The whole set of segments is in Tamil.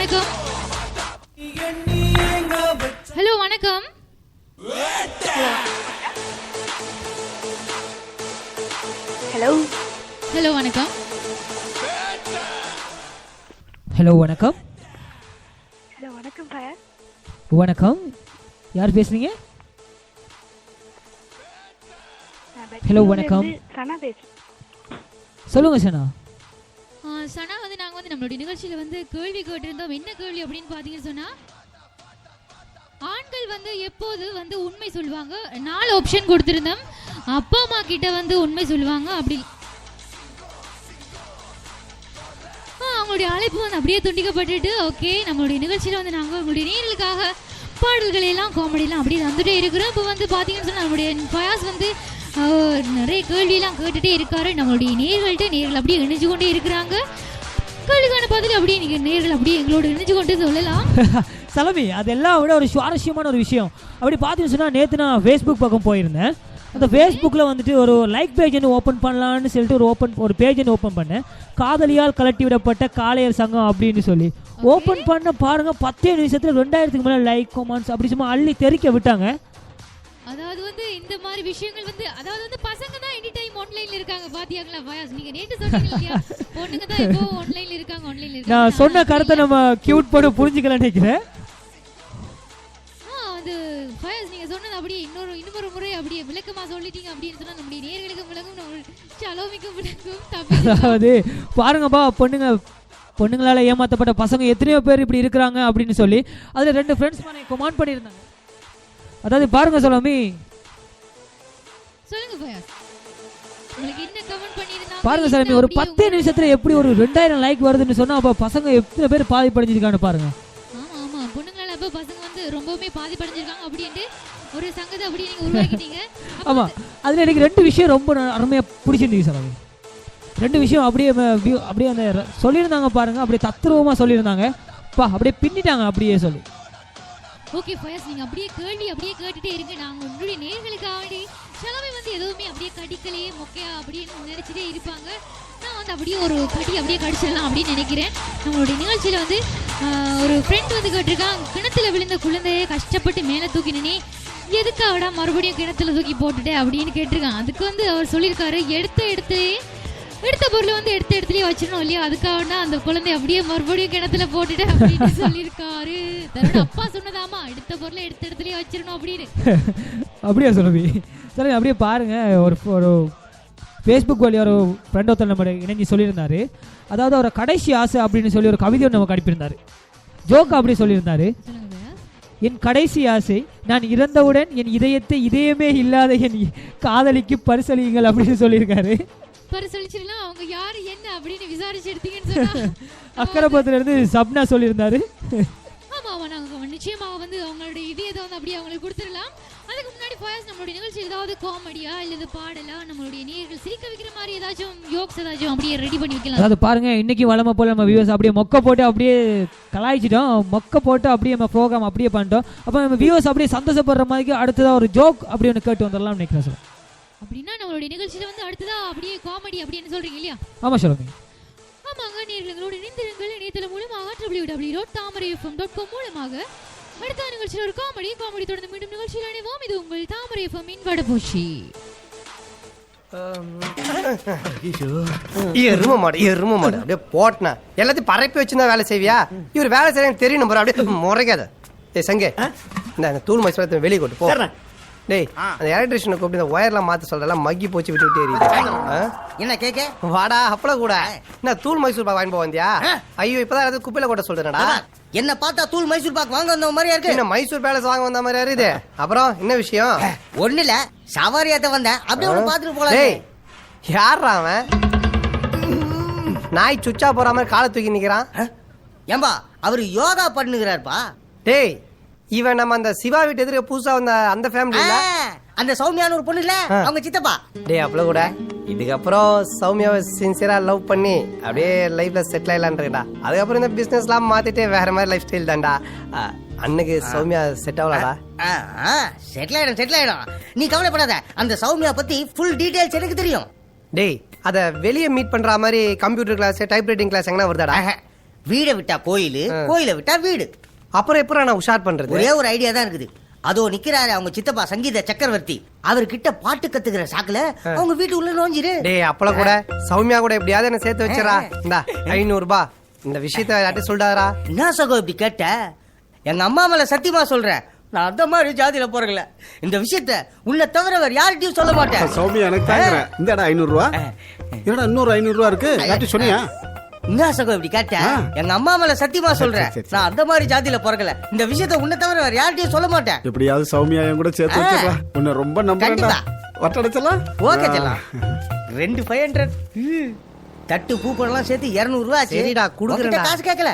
வணக்கம். ஹலோ வணக்கம். ஹலோ ஹலோ வணக்கம். ஹலோ வணக்கம். ஹலோ வணக்கம் வணக்கம். யார் பேசுறீங்க? பெங்களூர்ல வணக்கம். சனா பேசுறேன். சொல்லுங்க சனா. ஆ, சனா? நம்மளுடைய நிகழ்ச்சியில வந்து கேள்வி கேட்டிருந்தோம். என்ன கேள்வி அப்படின்னு பாத்தீங்கன்னு சொன்னா ஆண்கள் வந்து எப்போது வந்து உண்மை சொல்லுவாங்க? நாலு ஆப்ஷன் கொடுத்திருந்தோம். அப்பா அம்மா கிட்ட வந்து உண்மை சொல்லுவாங்க. அப்படி அவங்களுடைய அழைப்பு வந்து அப்படியே துண்டிக்கப்பட்டுட்டு ஓகே நம்மளுடைய நிகழ்ச்சியில வந்து நாங்க உங்களுடைய நேர்களுக்காக பாடல்கள் எல்லாம் காமெடி எல்லாம் அப்படியே வந்துட்டே இருக்கிறோம். இப்போ வந்து பாத்தீங்கன்னு சொன்னா நம்மளுடைய பயாஸ் வந்து நிறைய கேள்வியெல்லாம் கேட்டுட்டே இருக்காரு. நம்மளுடைய நேர்கள்ட்ட நேர்கள் அப்படியே இணைஞ்சு கொண்டே இருக்கிறாங்க. கேள்விக்கான பதில் அப்படியே நீங்க நேர்கள் அப்படியே எங்களோட இணைஞ்சு கொண்டு சொல்லலாம். சலமி அதெல்லாம் விட ஒரு சுவாரஸ்யமான ஒரு விஷயம். அப்படி பார்த்தீங்கன்னு சொன்னால் நேற்று நான் ஃபேஸ்புக் பக்கம் போயிருந்தேன். அந்த ஃபேஸ்புக்கில் வந்துட்டு ஒரு லைக் பேஜ் ஒன்று ஓப்பன் பண்ணலான்னு சொல்லிட்டு ஒரு ஓப்பன் ஒரு பேஜ் ஒன்று ஓப்பன் பண்ணேன். காதலியால் கலட்டி விடப்பட்ட காளையர் சங்கம் அப்படின்னு சொல்லி. ஓப்பன் பண்ண பாருங்க பத்தே நிமிஷத்துல ரெண்டாயிரத்துக்கு மேலே லைக் கமெண்ட்ஸ் அப்படி சும்மா அள்ளி தெறிக்க விட்டாங்க. அதாவது வந்து இந்த மாதிரி விஷயங்கள் வந்து அதாவது வந்து நான் சொன்ன கருத்தை நம்ம கியூட் போட்டு புரிஞ்சுக்கலாம்னு நினைக்கிறேன். அது ஃபயஸ் நீங்க சொன்னது அப்படியே இன்னொரு இன்னொரு முறை அப்படியே விளக்கமா சொல்லிட்டீங்க அப்படின்னு சொன்னா நம்முடைய நேர்களுக்கு விளங்கும் சலோமிக்கும் விளங்கும் அதாவது பாருங்கப்பா பொண்ணுங்க பொண்ணுங்களால ஏமாத்தப்பட்ட பசங்க எத்தனையோ பேர் இப்படி இருக்கிறாங்க அப்படின்னு சொல்லி அதுல ரெண்டு ஃப்ரெண்ட்ஸ் મને கமெண்ட் பண்ணியிருந்தாங்க. அதாவது பாருங்க சொல்லாமி சொல்லுங்க ஃபயஸ். பாருங்க சாமி ஒரு பத்தே நிமிஷத்துல எப்படி ஒரு ரெண்டாயிரம் லைக் வருதுன்னு சொன்னா அப்ப பசங்க எத்தனை பேர் பாதிப்படைஞ்சிருக்கான்னு பாருங்க. ஆமா ஆமா. பொண்ணுங்களால அப்ப பசங்க வந்து ரொம்பவுமே பாதிப்படைஞ்சிருக்காங்க அப்படின்ட்டு ஒரு சங்கத்தை அப்படியே நீங்க உருவாக்கிட்டீங்க. அப்ப ஆமா. அதுல எனக்கு ரெண்டு விஷயம் ரொம்ப அருமையா பிடிச்சிருந்துச்சு சாமி. ரெண்டு விஷயம் அப்படியே அப்படியே அந்த சொல்லியிருந்தாங்க பாருங்க. அப்படியே தத்ரூபமா சொல்லியிருந்தாங்க. பா அப்படியே பின்னிட்டாங்க அப்படியே சொல்லி. ஓகே ஃபயஸ் நீங்க அப்படியே கேள்வி அப்படியே கேட்டுட்டே இருங்க. நாங்க உங்களுடைய நேர்களுக்காக வேண்டி சிலவை வந்து எதுவுமே அப்படியே கடிக்கலையே மொக்கையா அப்படின்னு நினைச்சிட்டே இருப்பாங்க. நான் வந்து அப்படியே ஒரு கடி அப்படியே கடிச்சிடலாம் அப்படின்னு நினைக்கிறேன். நம்மளுடைய நிகழ்ச்சியில வந்து ஒரு ஃப்ரெண்ட் வந்து கேட்டிருக்கான் கிணத்துல விழுந்த குழந்தைய கஷ்டப்பட்டு மேலே தூக்கினே எதுக்காகடா மறுபடியும் கிணத்துல தூக்கி போட்டுட்டே? அப்படின்னு கேட்டிருக்கான். அதுக்கு வந்து அவர் சொல்லியிருக்காரு எடுத்த எடுத்து எடுத்த பொருளை வந்து எடுத்த இடத்துலயே வச்சிடணும் இல்லையா? அதுக்காக அந்த குழந்தை அப்படியே மறுபடியும் கிணத்துல போட்டுட்டு அப்படின்னு சொல்லியிருக்காரு. தன்னோட அப்பா சொன்னதாமா எடுத்த பொருளை எடுத்த இடத்துலயே வச்சிடணும் அப்படின்னு. அப்படியே சொல்லுவி சரி அப்படியே பாருங்க. ஒரு ஒரு ஃபேஸ்புக் வழி ஒரு ஃப்ரெண்ட் ஒருத்தர் நம்ம இணைஞ்சு சொல்லியிருந்தாரு. அதாவது அவரை கடைசி ஆசை அப்படின்னு சொல்லி ஒரு கவிதை நமக்கு அனுப்பியிருந்தாரு. ஜோக் அப்படி சொல்லியிருந்தாரு. என் கடைசி ஆசை நான் இறந்தவுடன் என் இதயத்தை இதயமே இல்லாத என் காதலிக்கு பரிசளியுங்கள் அப்படின்னு சொல்லியிருக்காரு. பரிசளிச்சிடலாம் அவங்க யாரு என்ன அப்படின்னு விசாரிச்சு எடுத்தீங்கன்னு சொன்னா. அக்கரபத்துல இருந்து சப்னா சொல்லியிருந்தாரு. ஆமா ஆமா நாங்க நிச்சயமாக வந்து அவங்களுடைய இதயத்தை வந்து அப்படியே அவங்களுக்கு கொடுத்துடலாம். ஃபயர்ஸ் நம்மளுடைய நிகழ்ச்சி ஏதாவது காமெடியா இல்லது பாடலா நம்மளுடைய நேர்கள் சிரிக்க வைக்கிற மாதிரி ஏதாச்சும் யோக்ஸ் ஏதாச்சும் அப்படியே ரெடி பண்ணி வைக்கலாம். அதாவது பாருங்க இன்னைக்கு வளமை போல நம்ம வியூஸ் அப்படியே மொக்க போட்டு அப்படியே கலாய்ச்சிட்டோம். மொக்க போட்டு அப்படியே நம்ம ப்ரோக்ராம் அப்படியே பண்ணிட்டோம். அப்போ நம்ம வியூஸ் அப்படியே சந்தோஷப்படுற மாதிரி அடுத்ததா ஒரு ஜோக் அப்படி ஒன்று கேட்டு வந்துடலாம் நினைக்கிறேன் சார். அப்படின்னா நம்மளுடைய நிகழ்ச்சியில வந்து அடுத்ததா அப்படியே காமெடி அப்படின்னு சொல்றீங்க இல்லையா? ஆமாம் சொல்லுங்க. ஆமாங்க நேர்களோடு இணைந்திருங்கள். இணையதளம் மூலமாக W W dot Thamarai FM dot com மூலமாக அடுத்த நிகழ்ச்சியில் ஒரு காமெடி காமெடி தொடர்ந்து மீண்டும் நிகழ்ச்சியில் இணைவோம். இது உங்கள் தாமரை எஃப்எம் இன் வடபூஷி. எரும மாடு எரும மாடு. அப்படியே போட்டனா. எல்லாத்தையும் பரப்பி வச்சுதான் வேலை செய்வியா? இவர் வேலை செய்ய தெரியணும் போற அப்படியே முறைக்காத. ஏய் சங்கே. இந்த தூள் மைசூரத்தை வெளியே கொண்டு போ. டேய் அந்த எலக்ட்ரிஷியனை கூப்பிட்டு இந்த ஒயர்லாம் மாத்த சொல்றதெல்லாம் மக்கி போச்சு விட்டு விட்டு எரியுது? என்ன கேக்க? வாடா அப்பள கூட. என்ன தூள் மைசூர் பாக் வாங்கி போக வந்தியா? ஐயோ இப்பதான் ஏதாவது குப்பையில கொட்ட சொல்றேனடா. என்ன பார்த்தா தூள் மைசூர் பாக் வாங்க வந்த மாதிரியா இருக்கு? என்ன மைசூர் பேலஸ் வாங்க வந்த மாதிரி யாரு இது அப்புறம் என்ன விஷயம்? ஒண்ணு இல்ல சவாரி ஏத்த வந்தேன். அப்படியே ஒண்ணு பாத்துட்டு டேய் போலாம் யார்ரா அவன்? நாய் சுச்சா போற மாதிரி காலை தூக்கி நிக்கிறான். ஏம்பா அவரு யோகா பண்ணுகிறாருப்பா. டேய் இவன் நம்ம அந்த சிவா வீட்டு எதிர்க்க புதுசா வந்த அந்த ஃபேமிலி இல்ல? அந்த சௌமியான ஒரு பொண்ணு இல்ல. அவங்க சித்தப்பா. டேய் அப்பள கூட. இதுக்கப்புறம் சௌமியாவை சின்சியரா லவ் பண்ணி அப்படியே லைஃப்ல செட்டில் ஆயிடலான்றா அதுக்கப்புறம் இந்த பிசினஸ்லாம் மாத்திட்டு வேற மாதிரி லைஃப் ஸ்டைல் தான்டா அண்ணுக்கு சௌமியா செட் ஆகலாடா செட்டில் ஆயிடும் செட்டில் ஆயிடும். நீ கவலைப்படாத. அந்த சௌமியா பத்தி ஃபுல் டீடைல்ஸ் எனக்கு தெரியும். டேய் அத வெளியே மீட் பண்ற மாதிரி computer class type writing class எங்கன்னா வருதாடா? வீடை விட்டா கோயில் கோயிலை விட்டா வீடு. அப்புறம் எப்பறம் நான் உஷார் பண்றது? ஒரே ஒரு ஐடியா தான் இருக்குது. அதோ நிக்கிறாரு அவங்க சித்தப்பா சங்கீத சக்கரவர்த்தி. அவர்கிட்ட பாட்டு கத்துக்கிற சாக்குல அவங்க வீட்டு உள்ள நோஞ்சிரு டேய் அப்பள கூட சௌமியா கூட எப்படியாவது என்ன சேர்த்து வச்சிடறா. இந்தா ஐநூறு ரூபாய் இந்த விஷயத்த யார்ட்டும் சொல்லிட்டாரா என்ன சகோ இப்படி கேட்ட? எங்க அம்மா மேல சத்தியமா சொல்றேன். நான் அந்த மாதிரி ஜாதியில போறல இந்த விஷயத்த உன்னை தவிர வேற யார்கிட்டயும் சொல்ல மாட்டேன். சௌமியா எனக்கு தாங்குறேன். இந்தடா ஐநூறு ரூபா என்னடா இன்னொரு ஐநூறு ரூபா இருக்கு? யார்ட்டி சொன்னியா? என்ன சகோ இப்படி கேட்ட? ஆ. எங்க அம்மா மேல சத்தியமா சொல்றேன். நான் அந்த மாதிரி ஜாதியில பிறக்கல. இந்த விஷயத்த உன்னை தவிர வேற யார்கிட்டயும் சொல்ல மாட்டேன். எப்படியாவது சௌமியா என் கூட சேர்த்து உன்னை ரொம்ப நம்புறேன்டா. வட்டடைச்சலாம் ஓகே செல்லாம். ரெண்டு ஃபைவ் ஹண்ட்ரட் தட்டு பூ பழம்லாம் சேர்த்து இருநூறு ரூபா ஆச்சு. சரிடா, குடுக்குறேன்டா. உன்கிட்ட காசு கேட்கல.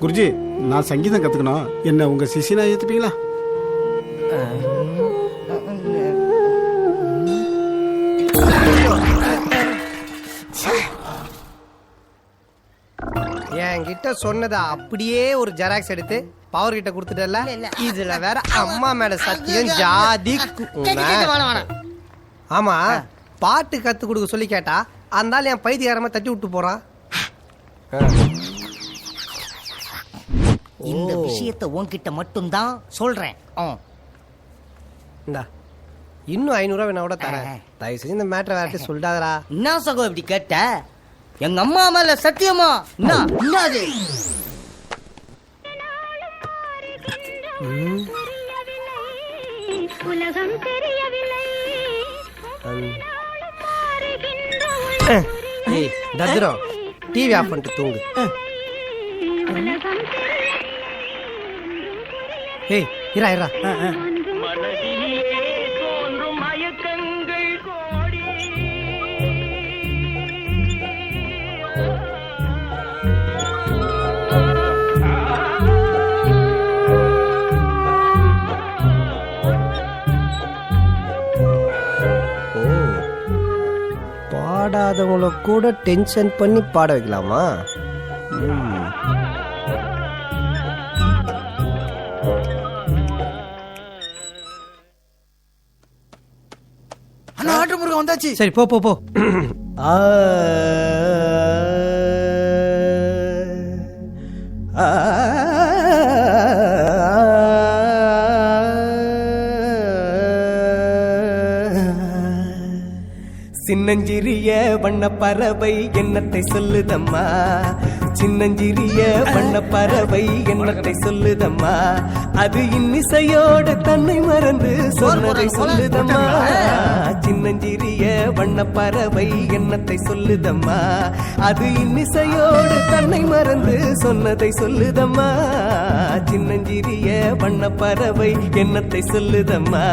குருஜி நான் சங்கீதம் கத்துக்கணும். என்ன உங்க சிசினா ஏத்துப்பீங்களா? என்கிட்ட சொன்னதை அப்படியே ஒரு ஜெராக்ஸ் எடுத்து பவர் கிட்ட கொடுத்துட்டல இதுல வேற அம்மா மேல சத்தியம் ஜாதி. ஆமா பாட்டு கத்து கொடுக்க சொல்லி கேட்டா அந்த ஆள் என் பைத்தியகாரமா தட்டி விட்டு போறான் இந்த விஷயத்த உன்கிட்ட மட்டும்தான் சொல்றேன். இந்தா இன்னும் ஐநூறுரூவா வேணா கூட தரேன். தயவு செஞ்சு இந்த மேட்டரை வேற சொல்லிட்டாதரா என்ன சகோ இப்படி கேட்ட? எங்க அம்மா மேல சத்தியமா? என்ன? என்ன அது? உலகம் தெரியவில்லை ஏய் தத்ரம் டிவி ஆஃப் பண்ணிட்டு தூங்கு. ஏய் இரா இரா பாடாதவங்கள கூட டென்ஷன் பண்ணி பாட வைக்கலாமா. அண்ணா ஆட்டு முருகன் வந்தாச்சு. சரி போ போ போ. ஆ. சின்னஞ்சிறிய வண்ண பறவை எண்ணத்தை சொல்லுதம்மா? சின்னஞ்சிறிய வண்ண பறவை எண்ணத்தை சொல்லுதம்மா? அது இன்னிசையோடு தன்னை மறந்து சொன்னதை சொல்லுதம்மா. சின்னஞ்சிறிய வண்ண பறவை எண்ணத்தை சொல்லுதம்மா? அது இன்னிசையோடு தன்னை மறந்து சொன்னதை சொல்லுதம்மா. சின்னஞ்சிறிய வண்ண பறவை எண்ணத்தை சொல்லுதம்மா?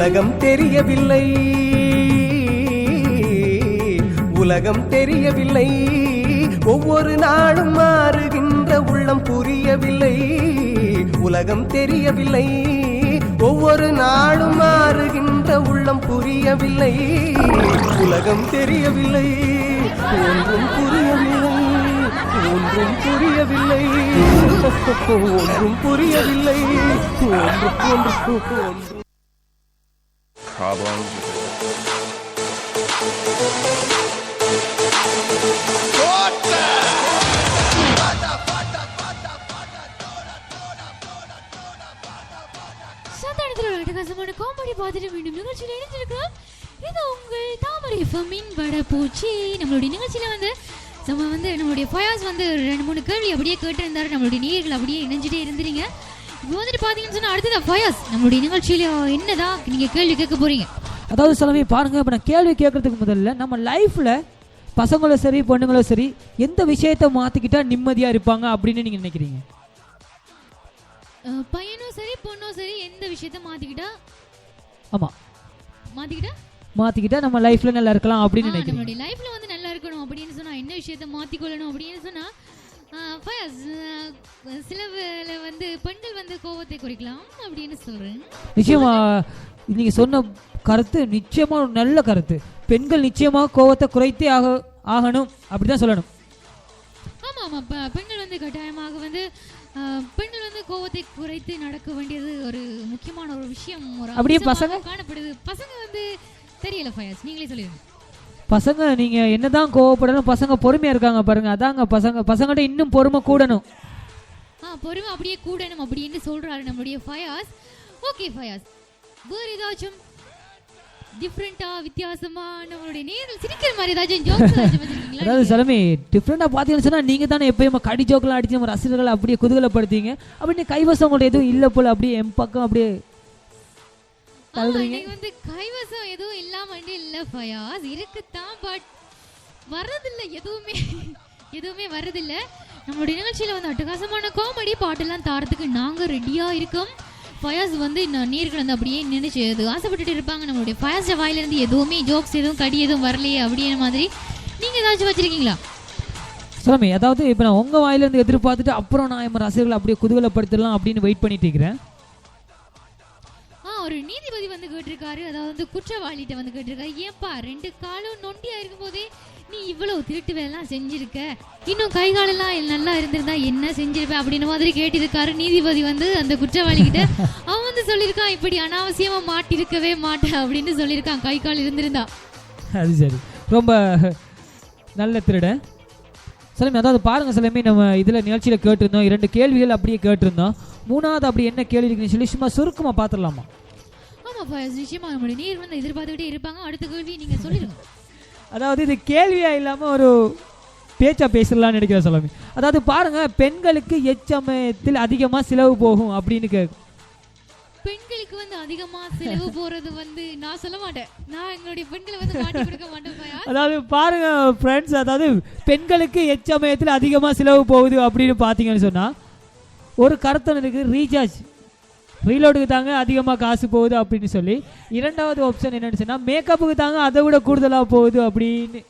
உலகம் தெரியவில்லை. உலகம் தெரியவில்லை. ஒவ்வொரு நாளும் மாறுகின்ற உள்ளம் புரியவில்லை. உலகம் தெரியவில்லை. ஒவ்வொரு நாளும் மாறுகின்ற உள்ளம் புரியவில்லை. உலகம் தெரியவில்லை. ஒன்றும் புரியவில்லை. ஒன்றும் புரியவில்லை. ஒன்றும் புரியவில்லை. ஒன்று ஒன்று ஒன்று சந்தானத்தில் ஒரு அட்டகாசமான காமெடி பார்த்துட்டு மீண்டும் நிகழ்ச்சியில் இணைஞ்சிருக்கிறோம் இது உங்கள் தாமரை ஃபமின் வடப்பூச்சி நம்மளுடைய நிகழ்ச்சியில் வந்து நம்ம வந்து நம்மளுடைய ஃபயாஸ் வந்து ஒரு ரெண்டு மூணு கேள்வி அப்படியே கேட்டிருந்தாரு. நம்மளுடைய நேயர்கள் அப்படியே இணைஞ்சிட்டே இருந்துறீங்க இப்போ வந்துட்டு பார்த்தீங்கன்னு சொன்னால் அடுத்தது ஃபயாஸ் நம்மளுடைய நிகழ்ச்சியில் என்னதான் நீங்கள் கேள்வி கேட்க போறீங்க? அதாவது சிலவே பாருங்க இப்போ நான் கேள்வி கேட்கறதுக்கு முதல்ல நம்ம லைஃப்ல பசங்களும் சரி பொண்ணுங்களும் சரி எந்த விஷயத்த மாத்திக்கிட்டா நிம்மதியா இருப்பாங்க அப்படின்னு நீங்க நினைக்கிறீங்க? பையனும் சரி பொண்ணும் சரி எந்த விஷயத்த மாற்றிக்கிட்டா ஆமா. மாற்றிக்கிட்டா மாத்திக்கிட்டா நம்ம லைஃப்ல நல்லா இருக்கலாம் அப்படின்னு நினைக்கிறீங்க. நம்மளுடைய லைஃப்ல வந்து நல்லா இருக்கணும் அப்படின்னு சொன்னா என்ன விஷயத்த மாத்திக்கொள்ளணும் அப்படின்னு சொன்னா ஆஹ், ஃபயாஸ், ஆஹ், சில வேளை வந்து பெண்கள் வந்து கோவத்தை குறைக்கலாம் அப்படின்னு சொல்றேன். நிச்சயமா நீங்க சொன்ன கருத்து நிச்சயமா ஒரு நல்ல கருத்து. பெண்கள் நிச்சயமா கோவத்தை குறைத்தே ஆக ஆகணும். அப்படிதான் சொல்லணும். ஆமா ஆமா ப- பெண்கள் வந்து கட்டாயமாக வந்து பெண்கள் வந்து கோவத்தை குறைத்து நடக்க வேண்டியது ஒரு முக்கியமான ஒரு விஷயம் ஒரு அப்படியே பசங்க? காணப்படுது. பசங்க வந்து தெரியல ஃபயாஸ் நீங்களே சொல்லிடுங்க பசங்க நீங்க என்னதான் கோவப்படணும் பசங்க பொறுமையா இருக்காங்க பாருங்க. அதாங்க பசங்க பசங்கள்ட்ட இன்னும் பொறுமை கூடணும். ஆ பொறுமை அப்படியே கூடணும் அப்படின்னு சொல்றாரு நம்மளுடைய ஃபயாஸ். ஓகே ஃபயாஸ். வேற ஏதாச்சும் டிஃப்ரெண்டா வித்தியாசமா நம்மளுடைய நேரில் சிரிக்கிற மாதிரி ஏதாச்சும் ஜோக்ஸ் அதாவது சலமி டிஃப்ரெண்டாக பார்த்தீங்கன்னு சொன்னா நீங்க தானே எப்பயுமே கடி ஜோக்கெல்லாம் அடிச்சு நம்ம ரசிகர்களை அப்படியே குதூகலப்படுத்தீங்க அப்படி கைவசம் உங்கள்ட்ட எதுவும் இல்லை போல அப்படியே என் பக்கம் அப்படியே தள்ளுறீங்க? இன்னைக்கு வந்து கைவசம் எதுவும் இல்லாம இல்ல ஃபயாஸ். இருக்குத்தான் பட் வர்றதில்ல எதுவுமே. எதுவுமே வர்றதில்ல. நம்மளுடைய நிகழ்ச்சியில வந்து அட்டகாசமான காமெடி பாட்டெல்லாம் தாரத்துக்கு நாங்க ரெடியா இருக்கோம். ஃபயாஸ் வந்து நான் நேர்கள் வந்து அப்படியே நினைச்சு ஆசைப்பட்டுட்டு இருப்பாங்க. நம்மளுடைய ஃபயாஸ் வாயில இருந்து எதுவுமே ஜோக்ஸ் எதுவும் கடி எதுவும் வரலையே அப்படின்ற மாதிரி. நீங்க ஏதாச்சும் வச்சிருக்கீங்களா? சலமி அதாவது இப்போ நான் உங்க வாயிலிருந்து எதிர்பார்த்துட்டு அப்புறம் நான் என் ரசிகர்களை அப்படியே குதூகலப்படுத்தலாம் அப்படின்னு வெயிட் பண்ணிட்டு இருக்கிறேன். ஒரு நீதிபதி வந்து கேட்டிருக்காரு அதாவது வந்து குற்றவாளிகிட்ட வந்து கேட்டிருக்காரு. ஏன்பா ரெண்டு காலும் நொண்டியா இருக்கும் போதே நீ இவ்வளவு திருட்டு வேலைலாம் செஞ்சிருக்க? இன்னும் கை காலெல்லாம் நல்லா இருந்திருந்தா என்ன செஞ்சிருப்ப அப்படின்னு மாதிரி கேட்டிருக்காரு நீதிபதி வந்து அந்த குற்றவாளி கிட்ட அவன் வந்து சொல்லியிருக்கான் இப்படி அனாவசியமா மாட்டிருக்கவே மாட்டேன் அப்படின்னு சொல்லியிருக்கான். கை கால் இருந்திருந்தா. அது சரி. ரொம்ப நல்ல திருடன் சலமி அதாவது பாருங்க சலமி நம்ம இதில் நிகழ்ச்சியில் கேட்டிருந்தோம். இரண்டு கேள்விகள் அப்படியே கேட்டிருந்தோம். மூணாவது அப்படி என்ன கேள்வி இருக்குன்னு சொல்லி சும்மா சுருக்கமாக பார்த்துடலாமா ஆமா ஃபயஸ் நிச்சயமா நம்மளுடைய நேர் வந்து எதிர்பார்த்துக்கிட்டே இருப்பாங்க. அடுத்த கேள்வி நீங்க சொல்லிடுங்க. அதாவது இது கேள்வியா இல்லாம ஒரு பேச்சா பேசலாம்னு நினைக்கிறேன் சலமி. அதாவது பாருங்க பெண்களுக்கு எச்சமயத்தில் அதிகமா செலவு போகும் அப்படின்னு கேட்கும் பெண்களுக்கு வந்து அதிகமா செலவு போறது வந்து நான் சொல்ல மாட்டேன். நான் எங்களுடைய பெண்களை வந்து மாட்டி கொடுக்க மாட்டேன் அதாவது பாருங்க ஃப்ரெண்ட்ஸ் அதாவது பெண்களுக்கு எச்சமயத்தில் அதிகமா செலவு போகுது அப்படின்னு பார்த்தீங்கன்னு சொன்னா ஒரு கருத்தன் இருக்கு ரீசார்ஜ் ரீலோடுக்கு தாங்க அதிகமாக காசு போகுது அப்படின்னு சொல்லி இரண்டாவது ஆப்ஷன் என்னன்னு சொன்னா மேக்கப்புக்கு தாங்க அதை விட கூடுதலாக போகுது அப்படின்னு.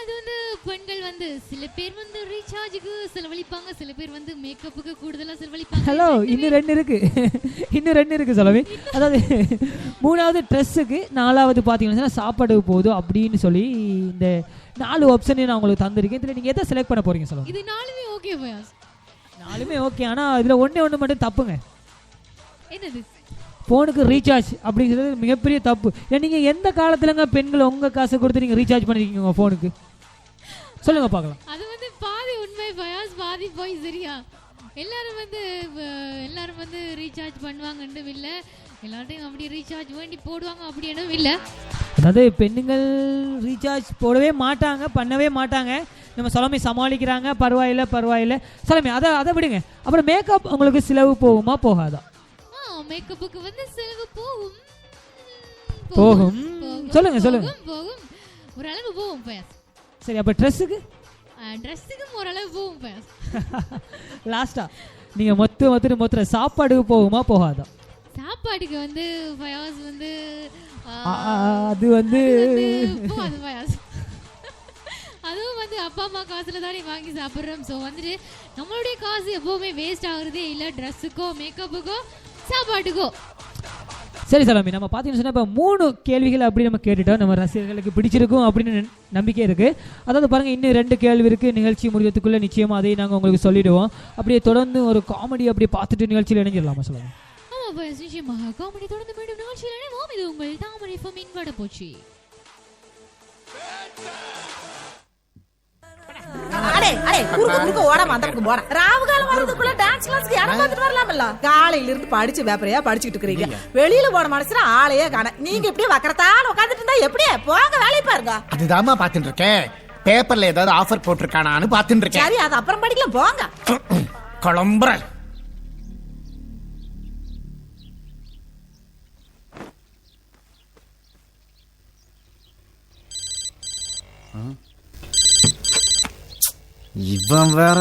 அது வந்து பெண்கள் வந்து சில பேர் வந்து ரீசார்ஜுக்கு செலவழிப்பாங்க சில பேர் வந்து மேக்கப்புக்கு கூடுதலா செலவழிப்பாங்க. ஹலோ இன்னும் ரெண்டு இருக்கு. இன்னும் ரெண்டு இருக்கு சொல்லவே. அதாவது மூணாவது ட்ரெஸ்ஸுக்கு நாலாவது பார்த்தீங்கன்னா சாப்பாடுக்கு போகுது அப்படின்னு சொல்லி இந்த நாலு ஆப்ஷனையும் நான் உங்களுக்கு தந்திருக்கேன். இதில் நீங்கள் எதை செலக்ட் பண்ண போறீங்க சொல்லுங்க. இது நாலுமே ஓகே நாலுமே ஓகே ஆனால் இதில் ஒன்றே ஒன்று மட்டும் தப்புங்க. என்னது? ஃபோனுக்கு ரீசார்ஜ் அப்படிங்கிறது மிகப்பெரிய தப்பு. நீங்கள் எந்த காலத்துலங்க பெண்கள் உங்கள் காசை கொடுத்து நீங்கள் ரீசார்ஜ் பண்ணிருக்கீங்க உங்கள் ஃபோனுக்கு சொல்லுங்க பார்க்கலாம். அது வந்து பாதி உண்மை ஃபயாஸ் பாதி போய் சரியா? எல்லாரும் வந்து எல்லாரும் வந்து ரீசார்ஜ் பண்ணுவாங்கன்னு இல்ல. எல்லார்ட்டையும் அப்படி ரீசார்ஜ் வேண்டி போடுவாங்க அப்படின்னு இல்ல. அதாவது பெண்ணுங்கள் ரீசார்ஜ் போடவே மாட்டாங்க பண்ணவே மாட்டாங்க. நம்ம சொலமை சமாளிக்கிறாங்க பரவாயில்ல பரவாயில்ல. சொலமை அதை அதை விடுங்க. அப்புறம் மேக்கப் உங்களுக்கு செலவு போகுமா போகாதா? மேக்கப்புக்கு வந்து செலவு போகும். போகும். சொல்லுங்க, சொல்லுங்க. போகும் ஓரளவு போகும் ஃபயாஸ் சரி அப்போ ட்ரெஸ்ஸுக்கு ட்ரெஸ்ஸுக்கும் ஓரளவு போகும் ஃபயாஸ் லாஸ்டா நீங்கள் மொத்த மொத்த மொத்த சாப்பாடுக்கு போகுமா போகாதா? சாப்பாடுக்கு வந்து ஃபயாஸ் வந்து அது வந்து போகாது அதுவும் வந்து அப்பா அம்மா காசுல தானே வாங்கி சாப்பிட்றோம். ஸோ வந்துட்டு நம்மளுடைய காசு எப்பவுமே வேஸ்ட் ஆகுறதே இல்லை. ட்ரெஸ்ஸுக்கோ மேக்கப்புக்கோ சாப்பாட்டுக்கோ சரி சலாமி நம்ம பார்த்தீங்கன்னு சொன்னா இப்போ மூணு கேள்விகள் அப்படி நம்ம கேட்டுட்டோம். நம்ம ரசிகர்களுக்கு பிடிச்சிருக்கும் அப்படின்னு நம்பிக்கை இருக்கு. அதாவது பாருங்க இன்னும் ரெண்டு கேள்வி இருக்கு. நிகழ்ச்சி முடியறதுக்குள்ள நிச்சயமா அதையும் நாங்கள் உங்களுக்கு சொல்லிடுவோம். அப்படியே தொடர்ந்து ஒரு காமெடி அப்படியே பார்த்துட்டு நிகழ்ச்சியில் இணைஞ்சிடலாமா சொல்லுங்க? ஆமா ஃபயாஸ் நிச்சயமாக காமெடி தொடர்ந்து மீண்டும் நிகழ்ச்சியில் இணைவோம். இது உங்கள் தாமரை ஃபம் இன்வட போச்சு. அடே அடே குறுக்க குறுக்க ஓடாம அந்த பக்கம் போறேன். ராவு காலம் வரதுக்குள்ள டான்ஸ் கிளாஸ்க்கு இடம் பார்த்துட்டு வரலாம்ல காலையில இருந்து படிச்சு வேப்பரையா படிச்சுட்டு இருக்கிறீங்க. வெளியில போன மனசுல ஆளையே காண. நீங்க இப்படியே வக்கறத்தான உட்காந்துட்டு இருந்தா எப்படியே? போங்க வேலையை பாருங்க. அதுதாம்மா பாத்துட்டு இருக்கேன். பேப்பர்ல ஏதாவது ஆஃபர் போட்டிருக்கானான்னு பாத்துட்டு இருக்கேன். சரி அது அப்புறம் படிக்கலாம். போங்க. குழம்புறேன். இவன் வேற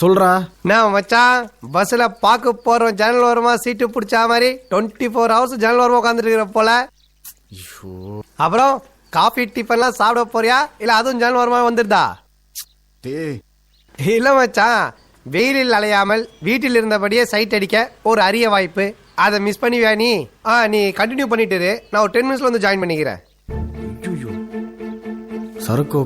சொல்றா. நான் மச்சான் பஸ்ல பாக்க போறோம் ஜன்னல் ஓரமா சீட்டு பிடிச்சா மாதிரி டுவெண்ட்டி ஃபோர் ஹவர்ஸ் ஜன்னல் ஓரமா உட்காந்துட்டு இருக்கிற போல அப்புறம் காஃபி டிஃபன்லாம் சாப்பிட போறியா? இல்ல அதுவும் ஜன்னல் ஓரமா வந்துருதா? இல்ல மச்சான் வெயிலில் அலையாமல் வீட்டில் இருந்தபடியே சைட் அடிக்க ஒரு அரிய வாய்ப்பு. அதை மிஸ் பண்ணிவியா நீ? ஆ நீ கண்டினியூ பண்ணிட்டு. நான் ஒரு டென் மினிட்ஸ்ல வந்து ஜாயின் பண்ணிக்கிறேன். சரக்கு